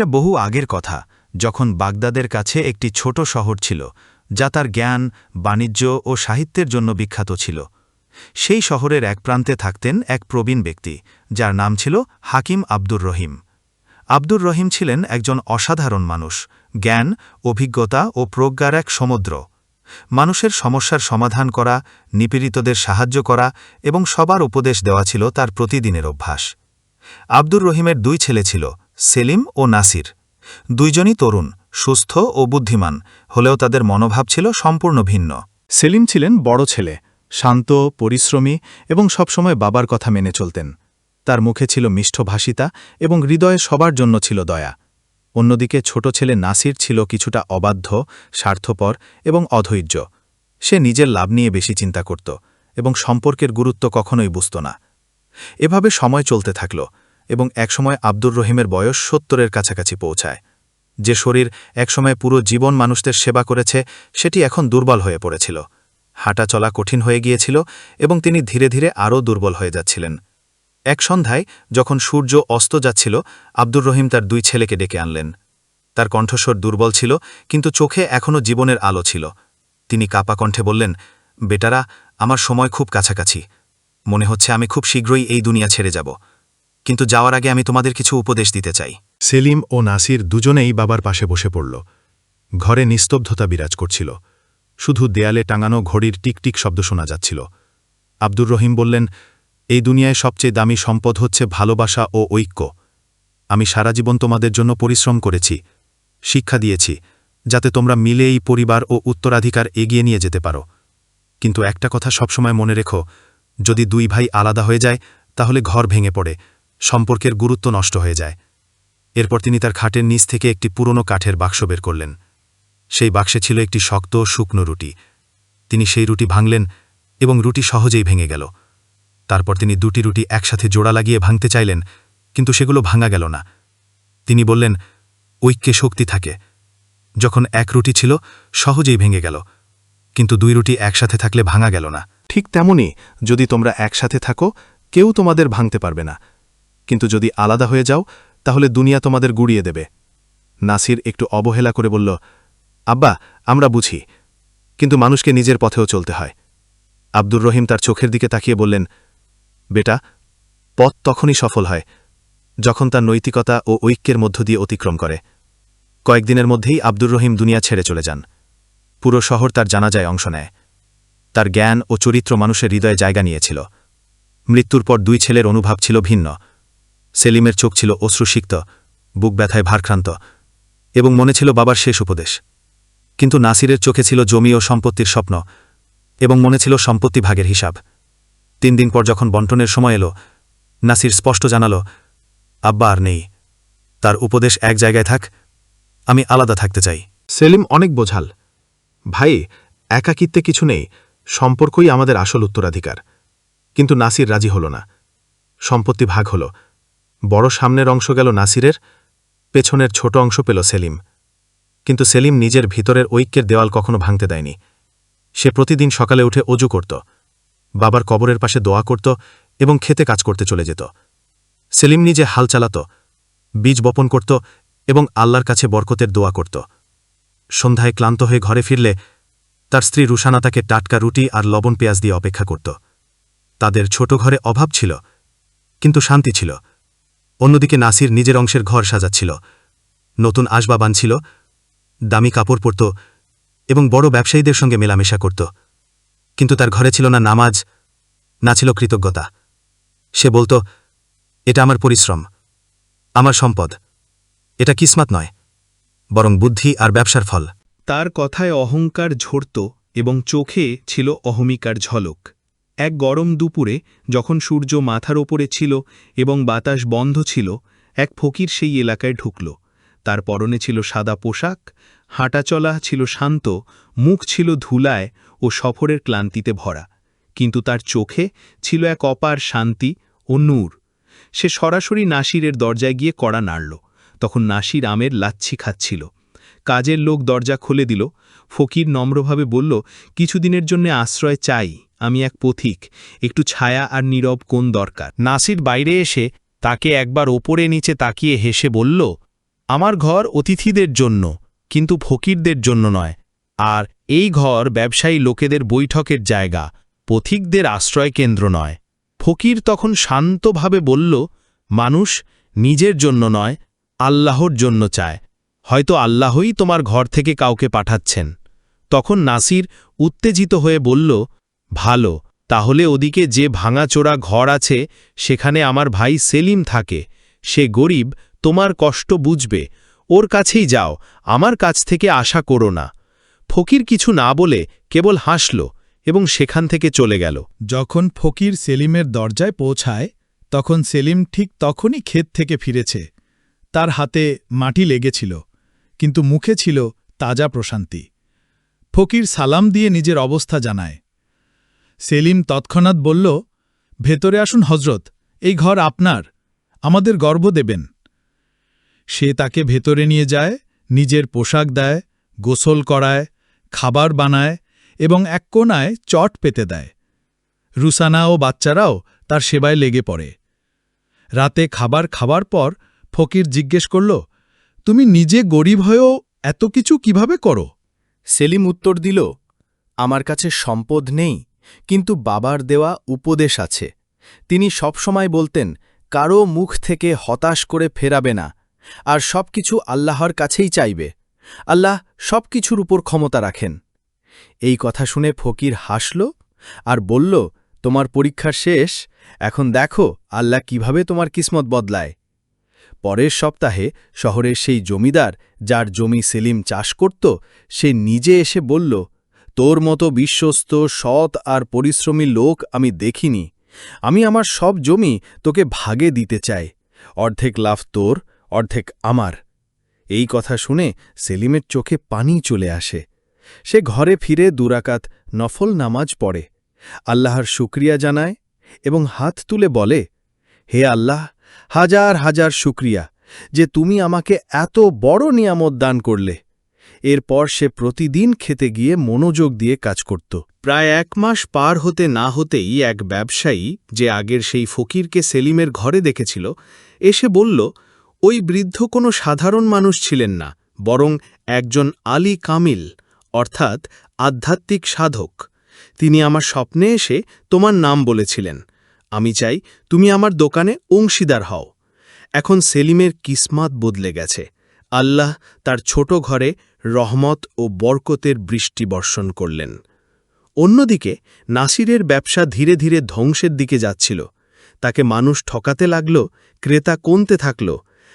সেটা বহু আগের কথা, যখন বাগদাদের কাছে একটি ছোট শহর ছিল, যা তার জ্ঞান, বাণিজ্য ও সাহিত্যের জন্য বিখ্যাত ছিল। সেই শহরের এক প্রান্তে থাকতেন এক প্রবীণ ব্যক্তি, যার নাম ছিল হাকিম আব্দুর রহিম। আব্দুর রহিম ছিলেন একজন অসাধারণ মানুষ, জ্ঞান, অভিজ্ঞতা ও প্রজ্ঞার এক সমুদ্র। মানুষের সমস্যার সমাধান করা, নিপীড়িতদের সাহায্য করা এবং সবার উপদেশ দেওয়া ছিল তার প্রতিদিনের অভ্যাস। আব্দুর রহিমের দুই ছেলে ছিল সেলিম ও নাসির। দুইজনই তরুণ, সুস্থ ও বুদ্ধিমান, হলেও তাদের মনোভাব ছিল সম্পূর্ণ ভিন্ন। সেলিম ছিলেন বড় ছেলে, শান্ত, পরিশ্রমী এবং সবসময় বাবার কথা মেনে চলতেন। তার মুখে ছিল মিষ্ঠভাষিতা এবং হৃদয়ে সবার জন্য ছিল দয়া। অন্যদিকে ছোট ছেলে নাসির ছিল কিছুটা অবাধ্য, স্বার্থপর এবং অধৈর্য। সে নিজের লাভ নিয়ে বেশি চিন্তা করত এবং সম্পর্কের গুরুত্ব কখনোই বুঝত না। এভাবে সময় চলতে থাকল। এবং একসময় আব্দুর রহিমের বয়স সত্তরের কাছাকাছি পৌঁছায়। যে শরীর একসময় পুরো জীবন মানুষদের সেবা করেছে, সেটি এখন দুর্বল হয়ে পড়েছিল। হাঁটা চলা কঠিন হয়ে গিয়েছিল এবং তিনি ধীরে ধীরে আরও দুর্বল হয়ে যাচ্ছিলেন। এক সন্ধ্যায় যখন সূর্য অস্ত যাচ্ছিল, আব্দুর রহিম তার দুই ছেলেকে ডেকে আনলেন। তার কণ্ঠস্বর দুর্বল ছিল, কিন্তু চোখে এখনও জীবনের আলো ছিল। তিনি কাপা কণ্ঠে বললেন, বেটারা, আমার সময় খুব কাছাকাছি। মনে হচ্ছে আমি খুব শীঘ্রই এই দুনিয়া ছেড়ে যাব। কিন্তু যাওয়ার আগে আমি তোমাদের কিছু উপদেশ দিতে চাই। সেলিম ও নাসির দুজনেই বাবার পাশে বসে পড়ল। ঘরে নিস্তব্ধতা বিরাজ করছিল। শুধু দেয়ালে টাঙানো ঘড়ির টিকটিক শব্দ শোনা যাচ্ছিল। আব্দুর রহিম বললেন, এই দুনিয়ায় সবচেয়ে দামি সম্পদ হচ্ছে ভালোবাসা ও ঐক্য। আমি সারা জীবন তোমাদের জন্য পরিশ্রম করেছি, শিক্ষা দিয়েছি, যাতে তোমরা মিলে এই পরিবার ও উত্তরাধিকার এগিয়ে নিয়ে যেতে পারো। কিন্তু একটা কথা সবসময় মনে রেখো, যদি দুই ভাই আলাদা হয়ে যায়, তাহলে ঘর ভেঙে পড়ে সম্পর্কের গুরুত্ব নষ্ট হয়ে যায়। এরপর তিনি তার খাটের নিচ থেকে একটি পুরনো কাঠের বাক্স বের করলেন। সেই বাক্সে ছিল একটি শক্ত, শুকনো রুটি। তিনি সেই রুটি ভাঙলেন এবং রুটি সহজেই ভেঙে গেল। তারপর তিনি দুটি রুটি একসাথে জোড়া লাগিয়ে ভাঙতে চাইলেন, কিন্তু সেগুলো ভাঙা গেল না। তিনি বললেন, ঐক্যে শক্তি থাকে। যখন এক রুটি ছিল, সহজেই ভেঙে গেল, কিন্তু দুই রুটি একসাথে থাকলে ভাঙা গেল না। ঠিক তেমনি যদি তোমরা একসাথে থাকো, কেউ তোমাদের ভাঙতে পারবে না। কিন্তু যদি আলাদা হয়ে যাও, তাহলে দুনিয়া তোমাদের গুড়িয়ে দেবে। নাসির একটু অবহেলা করে বলল, আব্বা, আমরা বুঝি, কিন্তু মানুষকে নিজের পথেও চলতে হয়। আব্দুর রহিম তার চোখের দিকে তাকিয়ে বললেন, বেটা, পথ তখনই সফল হয়, যখন তার নৈতিকতা ও ঐক্যের মধ্য দিয়ে অতিক্রম করে। কয়েকদিনের মধ্যেই আব্দুর রহিম দুনিয়া ছেড়ে চলে যান। পুরো শহর তার জানাজায় অংশ নেয়। তার জ্ঞান ও চরিত্র মানুষের হৃদয়ে জায়গা নিয়েছিল। মৃত্যুর পর দুই ছেলের অনুভব ছিল ভিন্ন। সেলিমের চোখ ছিল অশ্রুসিক্ত, বুক ব্যথায় ভারক্রান্ত, এবং মনে ছিল বাবার শেষ উপদেশ। কিন্তু নাসিরের চোখে ছিল জমি ও সম্পত্তির স্বপ্ন, এবং মনে ছিল সম্পত্তি ভাগের হিসাব। তিন দিন পর যখন বন্টনের সময় এলো, নাসির স্পষ্ট জানাল, আব্বা আর নেই। তার উপদেশ এক জায়গায় থাক, আমি আলাদা থাকতে চাই। সেলিম অনেক বোঝাল, ভাই, একাকিত্বে কিছু নেই, সম্পর্কই আমাদের আসল উত্তরাধিকার। কিন্তু নাসির রাজি হল না। সম্পত্তি ভাগ হল বড় সামনের অংশ গেল নাসিরের, পেছনের ছোট অংশ পেল সেলিম। কিন্তু সেলিম নিজের ভিতরের ঐক্যের দেওয়াল কখনো ভাঙতে দেয়নি। সে প্রতিদিন সকালে উঠে অজু করত, বাবার কবরের পাশে দোয়া করত এবং খেতে কাজ করতে চলে যেত। সেলিম নিজে হাল চালাত, বীজ বপন করত এবং আল্লাহর কাছে বরকতের দোয়া করত। সন্ধ্যায় ক্লান্ত হয়ে ঘরে ফিরলে তার স্ত্রী রুশানা তাকে টাটকা রুটি আর লবণ পেঁয়াজ দিয়ে অপেক্ষা করত। তাদের ছোট ঘরে অভাব ছিল, কিন্তু শান্তি ছিল। অন্যদিকে নাসির নিজের অংশের ঘর সাজাচ্ছিল। নতুন আসবাব আনছিল, দামি কাপড় পরত এবং বড় ব্যবসায়ীদের সঙ্গে মেলামেশা করত। কিন্তু তার ঘরে ছিল না নামাজ, না ছিল কৃতজ্ঞতা। সে বলত, এটা আমার পরিশ্রম, আমার সম্পদ। এটা কিসমাত নয়, বরং বুদ্ধি আর ব্যবসার ফল। তার কথায় অহংকার ঝরত এবং চোখে ছিল অহমিকার ঝলক। এক গরম দুপুরে যখন সূর্য মাথার ওপরে ছিল এবং বাতাস বন্ধ ছিল, এক ফকির সেই এলাকায় ঢুকল। তার পরনে ছিল সাদা পোশাক হাঁটাচলা ছিল শান্ত, মুখ ছিল ধুলায় ও সফরের ক্লান্তিতে ভরা। কিন্তু তার চোখে ছিল এক অপার শান্তি ও নূর। সে সরাসরি নাসিরের দরজায় গিয়ে কড়া নাড়ল। তখন নাসির আমের লাচ্ছি খাচ্ছিল। কাজের লোক দরজা খুলে দিল। ফকির নম্রভাবে বলল, কিছুদিনের জন্য আশ্রয় চাই। আমি এক পথিক, একটু ছায়া আর নীরব কোন দরকার। নাসির বাইরে এসে তাকে একবার ওপরে নিচে তাকিয়ে হেসে বলল, আমার ঘর অতিথিদের জন্য, কিন্তু ফকিরদের জন্য নয়। আর এই ঘর ব্যবসায়ী লোকেদের বৈঠকের জায়গা, পথিকদের আশ্রয় কেন্দ্র নয়। ফকির তখন শান্তভাবে বলল, মানুষ নিজের জন্য নয়, আল্লাহর জন্য চায়। হয়তো আল্লাহই তোমার ঘর থেকে কাউকে পাঠাচ্ছেন। তখন নাসির উত্তেজিত হয়ে বলল ভালো, তাহলে ওদিকে যে ভাঙাচোরা ঘর আছে, সেখানে আমার ভাই সেলিম থাকে, সে গরিব, তোমার কষ্ট বুঝবে, ওর কাছেই যাও, আমার কাছ থেকে আশা করো না। ফকির কিছু না বলে কেবল হাসল এবং সেখান থেকে চলে গেল। যখন ফকির সেলিমের দরজায় পৌঁছায়, তখন সেলিম ঠিক তখনই ক্ষেত থেকে ফিরেছে। তার হাতে মাটি লেগেছিল, কিন্তু মুখে ছিল তাজা প্রশান্তি। ফকির সালাম দিয়ে নিজের অবস্থা জানায়। সেলিম তৎক্ষণাৎ বলল, ভেতরে আসুন হজরত এই ঘর আপনার, আমাদের গর্ব দেবেন। সে তাকে ভেতরে নিয়ে যায়, নিজের পোশাক দেয়, গোসল করায়, খাবার বানায় এবং এক কোনায় চট পেতে দেয়। রুসানা ও বাচ্চারাও তার সেবায় লেগে পড়ে। রাতে খাবার খাওয়ার পর ফকির জিজ্ঞেস করল, তুমি নিজে গরিব হয়েও এত কিছু কীভাবে করো? সেলিম উত্তর দিল, আমার কাছে সম্পদ নেই কিন্তু বাবার দেওয়া উপদেশ আছে। তিনি সবসময় বলতেন, কারও মুখ থেকে হতাশ করে ফেরাবে না, আর সবকিছু আল্লাহর কাছেই চাইবে। আল্লাহ সবকিছুর উপর ক্ষমতা রাখেন। এই কথা শুনে ফকির হাসল আর বলল, তোমার পরীক্ষা শেষ, এখন দেখো আল্লাহ কীভাবে তোমার কিসমত বদলায়। পরের সপ্তাহে শহরের সেই জমিদার, যার জমি সেলিম চাষ করত, সে নিজে এসে বলল তোর মতো বিশ্বস্ত, সৎ আর পরিশ্রমী লোক আমি দেখিনি। আমি আমার সব জমি তোকে ভাগে দিতে চাই। অর্ধেক লাভ তোর, অর্ধেক আমার। এই কথা শুনে সেলিমের চোখে পানি চলে আসে। সে ঘরে ফিরে দুরাকাত নফল নামাজ পড়ে। আল্লাহর শুক্রিয়া জানায় এবং হাত তুলে বলে, হে আল্লাহ, হাজার হাজার শুক্রিয়া যে তুমি আমাকে এত বড় নিয়ামত দান করলে। এরপর সে প্রতিদিন খেতে গিয়ে মনোযোগ দিয়ে কাজ করত। প্রায় এক মাস পার হতে না হতেই এক ব্যবসায়ী, যে আগের সেই ফকিরকে সেলিমের ঘরে দেখেছিল, এসে বলল, ওই বৃদ্ধ কোনো সাধারণ মানুষ ছিলেন না, বরং একজন আলী কামিল, অর্থাৎ আধ্যাত্মিক সাধক। তিনি আমার স্বপ্নে এসে তোমার নাম বলেছিলেন। আমি চাই তুমি আমার দোকানে অংশীদার হও। এখন সেলিমের কিসমাত বদলে গেছে। আল্লাহ তার ছোট ঘরে রহমত ও বরকতের বৃষ্টি বর্ষণ করলেন। অন্যদিকে নাসিরের ব্যবসা ধীরে ধীরে ধ্বংসের দিকে যাচ্ছিল। তাকে মানুষ ঠকাতে লাগল, ক্রেতা কমতে থাকল,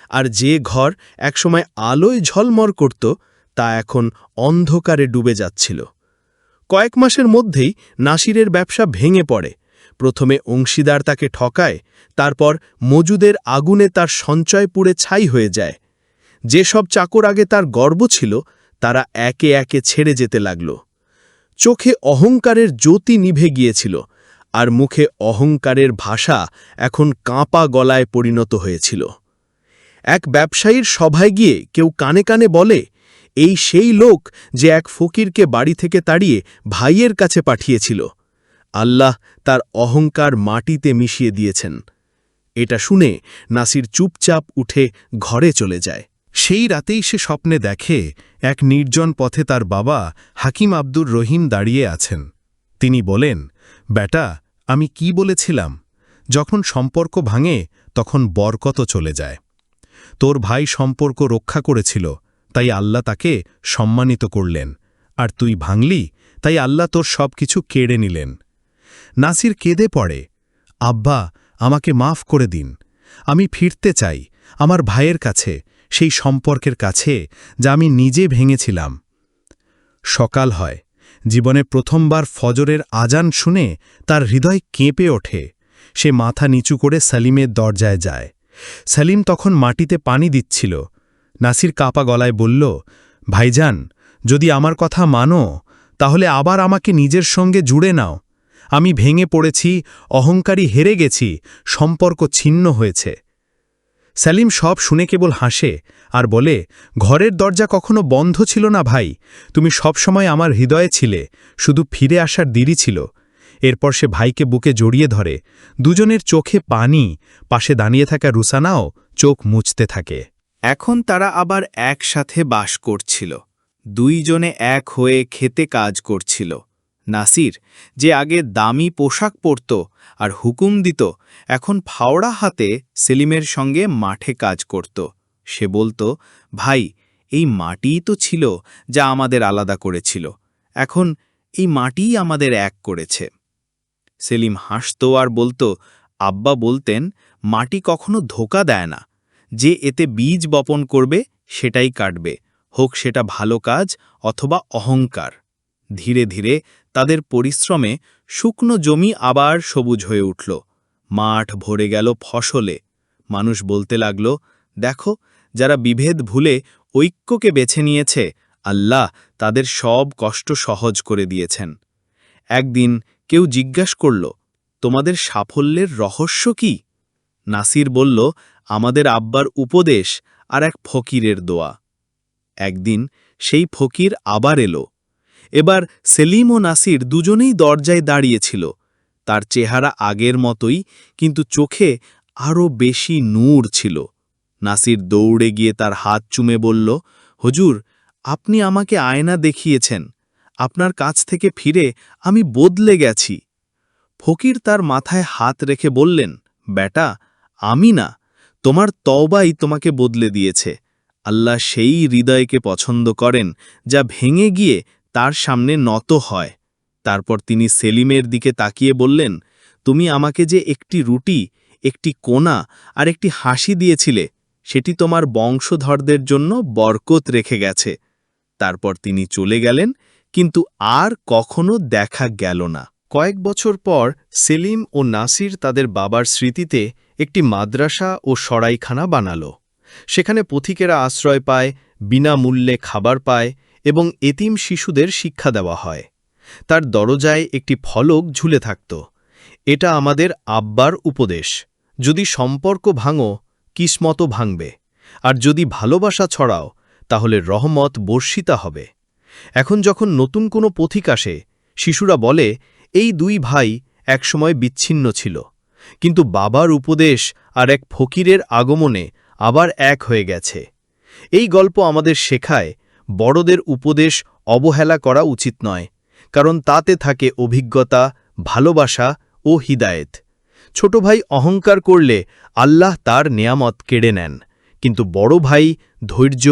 আর যে ঘর একসময় আলোয় ঝলমর করত, তা এখন অন্ধকারে ডুবে যাচ্ছিল। কয়েক মাসের মধ্যেই নাসিরের ব্যবসা ভেঙে পড়ে। প্রথমে অংশীদার তাকে ঠকায়, তারপর মজুদের আগুনে তার সঞ্চয় পুড়ে ছাই হয়ে যায়। যেসব চাকর আগে তার গর্ব ছিল তারা একে একে ছেড়ে যেতে লাগল। চোখে অহংকারের জ্যোতি নিভে গিয়েছিল, আর মুখে অহংকারের ভাষা এখন কাঁপা গলায় পরিণত হয়েছিল। এক ব্যবসায়ীর সভায় গিয়ে কেউ কানে কানে বলে, এই সেই লোক যে এক ফকিরকে বাড়ি থেকে তাড়িয়ে ভাইয়ের কাছে পাঠিয়েছিল। আল্লাহ তার অহংকার মাটিতে মিশিয়ে দিয়েছেন। এটা শুনে নাসির চুপচাপ উঠে ঘরে চলে যায়। সেই রাতেই সে স্বপ্নে দেখে এক নির্জন পথে তার বাবা হাকিম আব্দুর রহিম দাঁড়িয়ে আছেন। তিনি বলেন, বেটা, আমি কি বলেছিলাম? যখন সম্পর্ক ভাঙে, তখন বরকত চলে যায়। তোর ভাই সম্পর্ক রক্ষা করেছিল, তাই আল্লাহ তাকে সম্মানিত করলেন। আর তুই ভাঙলি, তাই আল্লাহ তোর সব কিছু কেড়ে নিলেন। নাসির কেঁদে পড়ে, আব্বা, আমাকে মাফ করে দিন। আমি ফিরতে চাই, আমার ভাইয়ের কাছে সেই সম্পর্কের কাছে যা আমি নিজে ভেঙেছিলাম। সকাল হয়, জীবনে প্রথমবার ফজরের আজান শুনে তার হৃদয় কেঁপে ওঠে। সে মাথা নিচু করে সালিমের দরজায় যায়। সালিম তখন মাটিতে পানি দিচ্ছিল। নাসির কাপা গলায় বলল, ভাইজান, যদি আমার কথা মানো, তাহলে আবার আমাকে নিজের সঙ্গে জুড়ে নাও। আমি ভেঙে পড়েছি, অহংকারী হেরে গেছি, সম্পর্ক ছিন্ন হয়েছে। সেলিম সব শুনে কেবল হাসে আর বলে, ঘরের দরজা কখনো বন্ধ ছিল না ভাই। তুমি সবসময় আমার হৃদয়ে ছিলে, শুধু ফিরে আসার দেরি ছিল এরপর সে ভাইকে বুকে জড়িয়ে ধরে, দুজনের চোখে পানি, পাশে দাঁড়িয়ে থাকা রুসানাও চোখ মুছতে থাকে। এখন তারা আবার একসাথে বাস করছিল। দুইজনে এক হয়ে খেতে কাজ করছিল। নাসির, যে আগে দামি পোশাক পরত আর হুকুম দিত, এখন ফাওড়া হাতে সেলিমের সঙ্গে মাঠে কাজ করত। সে বলতো, ভাই, এই মাটিই তো ছিল যা আমাদের আলাদা করেছিল। এখন এই মাটিই আমাদের এক করেছে। সেলিম হাসত আর বলতো, আব্বা বলতেন, মাটি কখনো ধোকা দেয় না। যে এতে বীজ বপন করবে, সেটাই কাটবে। হোক সেটা ভালো কাজ অথবা অহংকার। ধীরে ধীরে তাদের পরিশ্রমে শুকনো জমি আবার সবুজ হয়ে উঠল। মাঠ ভরে গেল ফসলে। মানুষ বলতে লাগল, দেখো, যারা বিভেদ ভুলে ঐক্যকে বেছে নিয়েছে, আল্লাহ তাদের সব কষ্ট সহজ করে দিয়েছেন। একদিন কেউ জিজ্ঞাস করল, তোমাদের সাফল্যের রহস্য কি? নাসির বলল, আমাদের আব্বার উপদেশ আর এক ফকিরের দোয়া। একদিন সেই ফকির আবার এলো। এবার সেলিম ও নাসির দুজনেই দরজায় দাঁড়িয়েছিল। তার চেহারা আগের মতোই, কিন্তু চোখে আরও বেশি নূর ছিল। নাসির দৌড়ে গিয়ে তার হাত চুমে বলল, হুজুর, আপনি আমাকে আয়না দেখিয়েছেন। আপনার কাছ থেকে ফিরে আমি বদলে গেছি। ফকির তার মাথায় হাত রেখে বললেন, বেটা, আমি না, তোমার তওবাই তোমাকে বদলে দিয়েছে। আল্লাহ সেই হৃদয়কে পছন্দ করেন যা ভেঙে গিয়ে তার সামনে নত হয়। তারপর তিনি সেলিমের দিকে তাকিয়ে বললেন, তুমি আমাকে যে একটি রুটি, একটি কোনা আর একটি হাসি দিয়েছিলে, সেটি তোমার বংশধরদের জন্য বরকত রেখে গেছে। তারপর তিনি চলে গেলেন, কিন্তু আর কখনো দেখা গেল না। কয়েক বছর পর সেলিম ও নাসির তাদের বাবার স্মৃতিতে একটি মাদ্রাসা ও সরাইখানা বানাল। সেখানে পথিকেরা আশ্রয় পায়, বিনামূল্যে খাবার পায় এবং এতিম শিশুদের শিক্ষা দেওয়া হয়। তার দরজায় একটি ফলক ঝুলে থাকত। এটা আমাদের আব্বার উপদেশ। যদি সম্পর্ক ভাঙো, কিসমতও ভাঙবে। আর যদি ভালোবাসা ছড়াও, তাহলে রহমত বর্ষিতা হবে। এখন যখন নতুন কোনো পথিক আসে, শিশুরা বলে, এই দুই ভাই একসময় বিচ্ছিন্ন ছিল। কিন্তু বাবার উপদেশ আর এক ফকিরের আগমনে আবার এক হয়ে গেছে। এই গল্প আমাদের শেখায় বড়দের উপদেশ অবহেলা করা উচিত নয়, কারণ তাতে থাকে অভিজ্ঞতা, ভালোবাসা ও হিদায়েত। ছোট ভাই অহংকার করলে আল্লাহ তার নেয়ামত কেড়ে নেন, কিন্তু বড় ভাই ধৈর্য,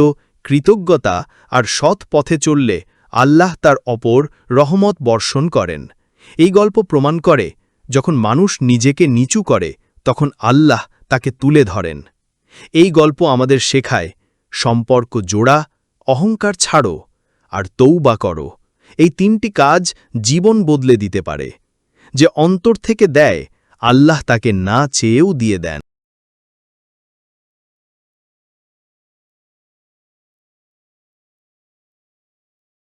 কৃতজ্ঞতা আর সৎ পথে চললে আল্লাহ তার অপর রহমত বর্ষণ করেন। এই গল্প প্রমাণ করে, যখন মানুষ নিজেকে নিচু করে, তখন আল্লাহ তাকে তুলে ধরেন। এই গল্প আমাদের শেখায়, সম্পর্ক জোড়া অহংকার ছাড়ো আর তৌবা করো। এই তিনটি কাজ জীবন বদলে দিতে পারে। যে অন্তর থেকে দেয়, আল্লাহ তাকে না চেয়েও দিয়ে দেন।